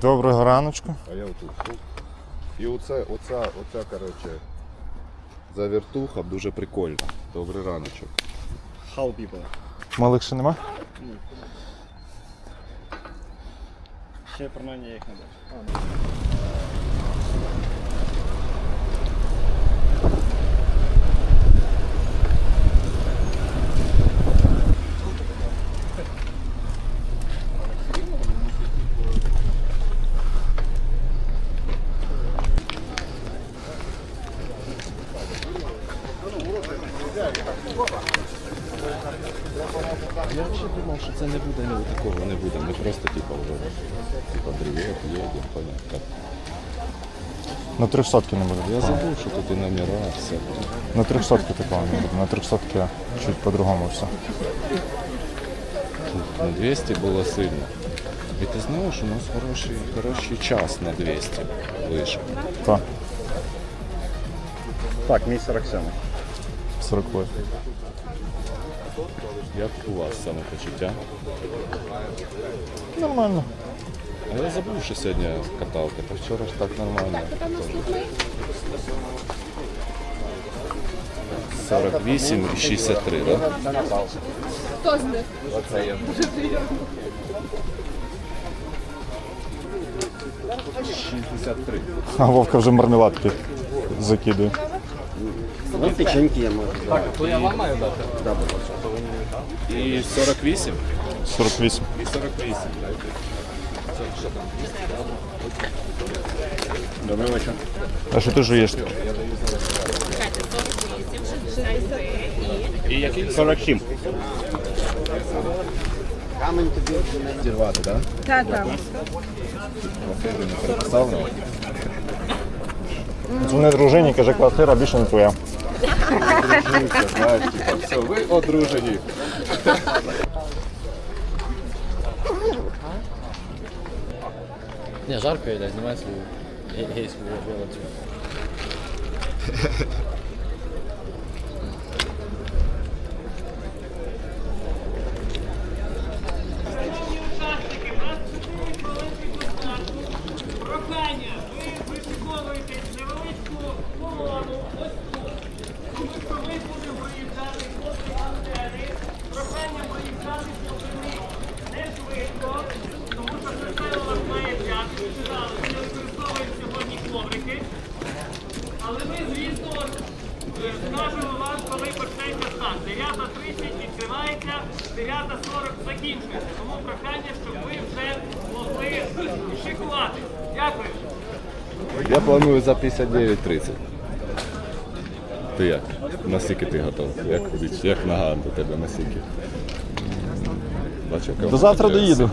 Доброго раночку. А я отут. оп. І оце, оця, оця, коротше, завіртуха дуже прикольна. Добрий раночок. How people? Малих ще нема? Ще принаймні я їх не бачу. Я взагалі думав, що це не буде, ні такого не буде. Ми просто типа вже привіт, понятно. На 300 не буде. Я забув, що тут і номера, все. На 300 такого не буде. На 300 чуть по-другому все. На 200 було сильно. І ти знаєш, у нас хороший, хороший час на 200 вийшов. Так, Так, мій 47. 48. Як у вас самопочуття? Нормально. А я забув, що сьогодні каталка, та вчора ж так нормально. 48 і 63, так? Да? Хто з них? А Вовка вже мармеладки закидує. Ну, печеньки я можу. І 48? 48. І 48. Добрий вечір. А що ти жуєш? І який? 47. Зірвати, так? Так, так. Переписав нам? Дзвони дружині, каже, квартира більше не твоя. Дружинка, знаєш, типа, все, ви одружені. Не, жарко, я знімаю свою гейську вилицю. Я планую за 59.30. Ти як? Наскільки ти готов? Як, як нога до тебе наскільки? Бачу, До завтра доїду.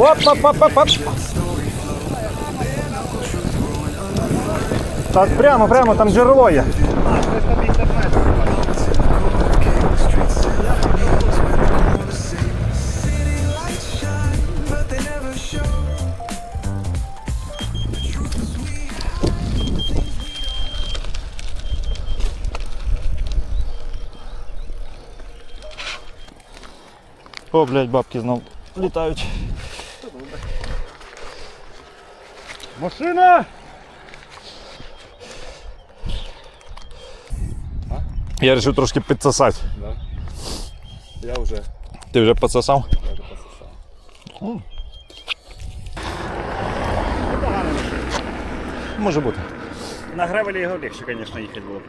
Оп, оп, оп, оп, оп. Так, прямо, прямо, там джерело є. О, блядь, бабки знов літають. Машина! Я вирішив трошки підсосати. Я вже Ти вже підсосав? М. Може бути. На гравелі його легше, звісно, їхати було.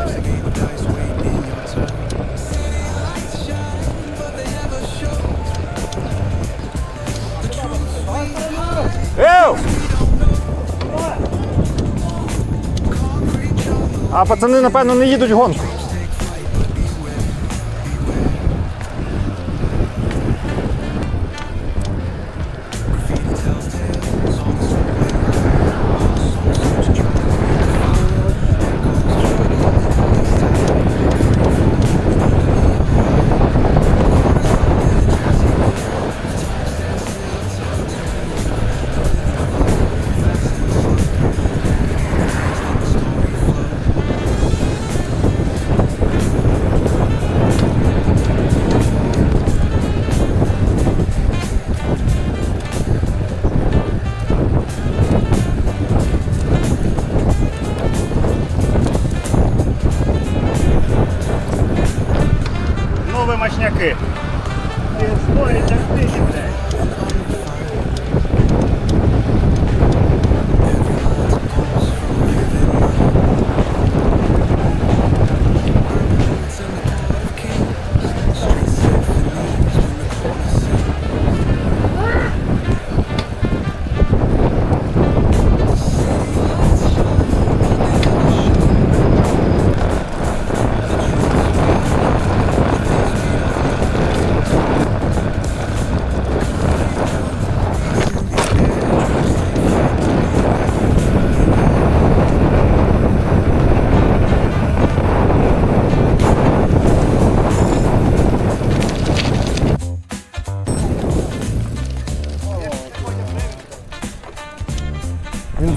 Ев! А пацани, напевно, не їдуть гонку.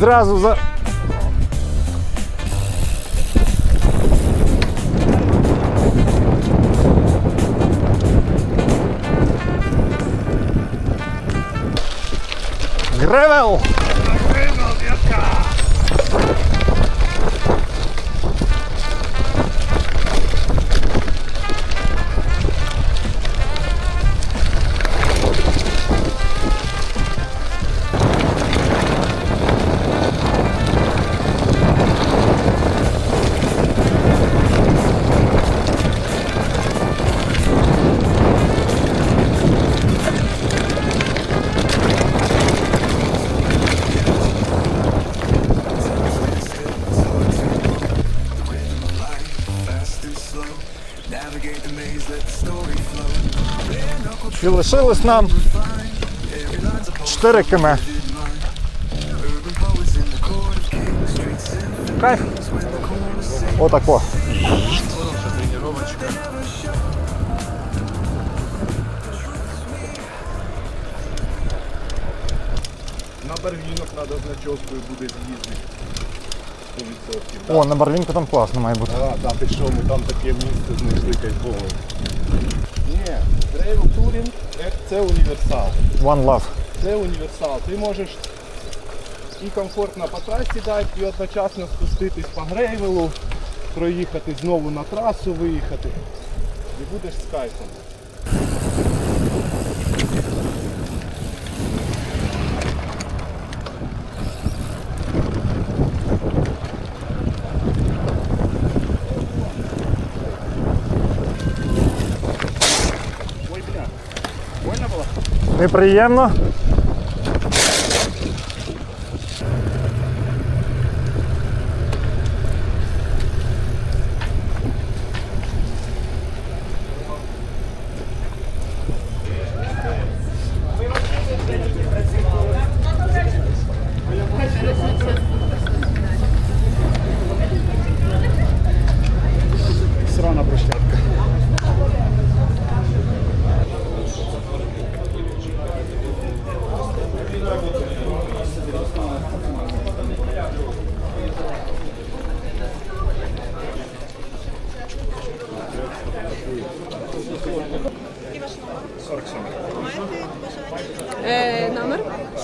Він зразу за. Гревел! І лишилось нам 4 км. Кайф. Отако. на барвінок треба значовкою буде з'їздити. 100%. О, на барвінку там класно має бути. А, да, ти що, ми там таке місце знайшли кайфове. Ні, трейл турінг це універсал. One love. Це універсал. Ти можеш і комфортно по трасі дати, і одночасно спуститись по грейвелу, проїхати знову на трасу, виїхати. І будеш з кайфом. Неприємно.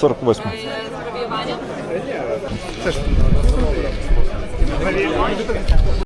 48-му.